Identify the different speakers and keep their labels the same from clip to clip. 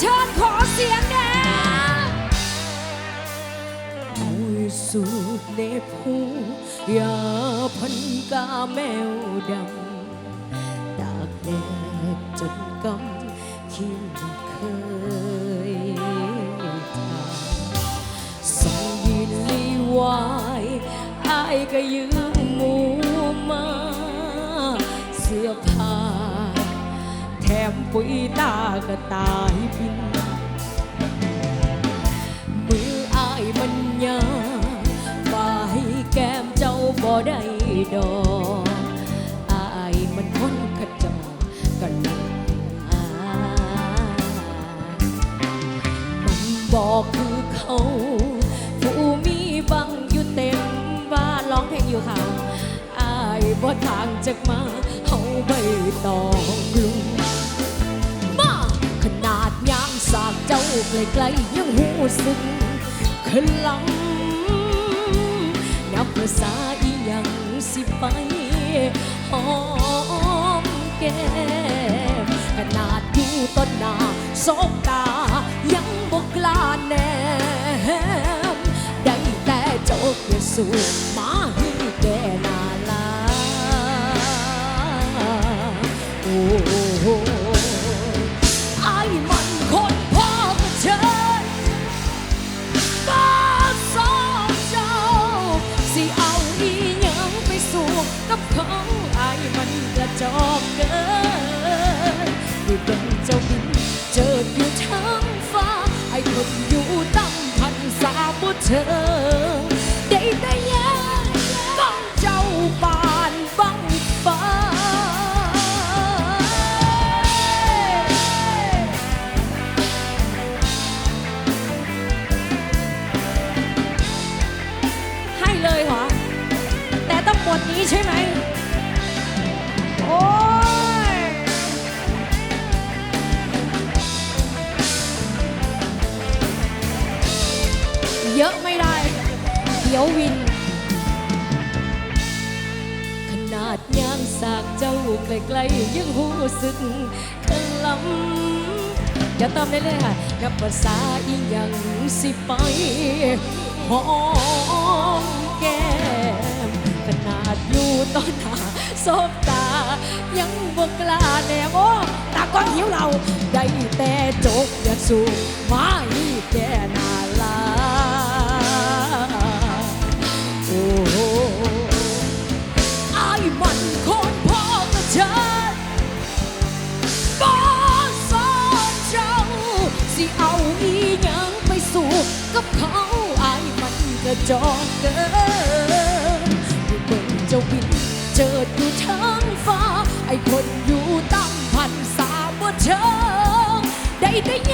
Speaker 1: เธอขอเสียงแน่
Speaker 2: เอาสูบเนบหูยาพันกาแมวดำตากแดดจนกำคิ้วเคยทำส่งยินลีวายอายก็ยืมหมูมา เสื้อผ้า มปุยตาก็ตายบินมืออายมันยาบ่าให้แก้มเจ้าบ่ได้ดอกอายมันคนขจรกันอามันบอกคือเขาผู้มีบังอยู่เต็มบ้านร้องเพลงอยู่ค่ะอายบ่ทางจากมาเฮาใบตองลุง เจ้าไกลๆยังหูสึกขลังนับภาษาอีหยังสิไปหอมแก้มขนาดอยู่ต้นหน้าสบตายังบกล้าแนมได้แต่โจกอย่าสู้มา อกเกินอยู่เป็นเจ้าบินเจออยู่ทั้งฟ้า ไอ้คนอยู่ตั้งพันสาบุเธอ ได้แต่แย่บังเจ้าปานบังฟ้าให้เลยเหรอ แต่ต้องบทนี้ใช่ไหม อะไม่ได้ เดี๋ยววิน ขนาดยางสากเจ้าไกลๆยังหูสึกขลำอย่าติมได้เลยค่ะกับภาษาอีหยังสิไปหอมแก้มขนาดอยู่ต้นหน้าสบตา ยังบ่กล้าแนมโอ้ตากล้องหิวเรา ได้แต่จกอย่าสู้มาให้แก่ กับเขาไอ้มันกระจอกเกินอยู่เบิ่งเจ้าบินเจิดอยู่ทั้งฟ้า ไอคนอยู่ตั้งพันสาบ่เชิงได้แต่แย่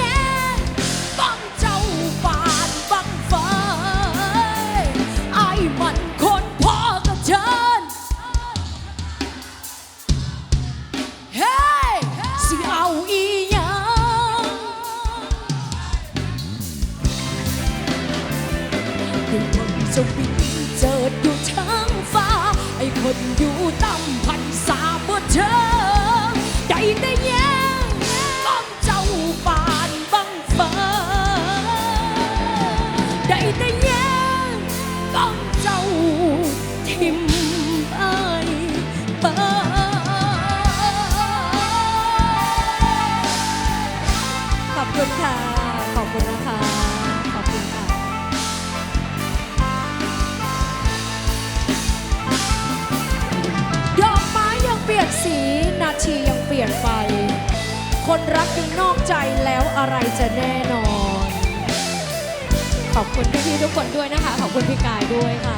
Speaker 2: จะบินเจิดอยู่ทั้งฟ้า ไอ้คนอยู่ต่ำพันสาบ่เชิงได้แต่แย่งบ้องเจ้าปานบังฟ้าได้แต่แย่งบ้องเจ้าทิมไปไปขอบคุณค่ะ ขอบคุณนะคะันไป คนรักยังนอกใจแล้วอะไรจะแน่นอน ขอบคุณพี่ๆทุกคนด้วยนะคะ ขอบคุณพี่กายด้วยค่ะ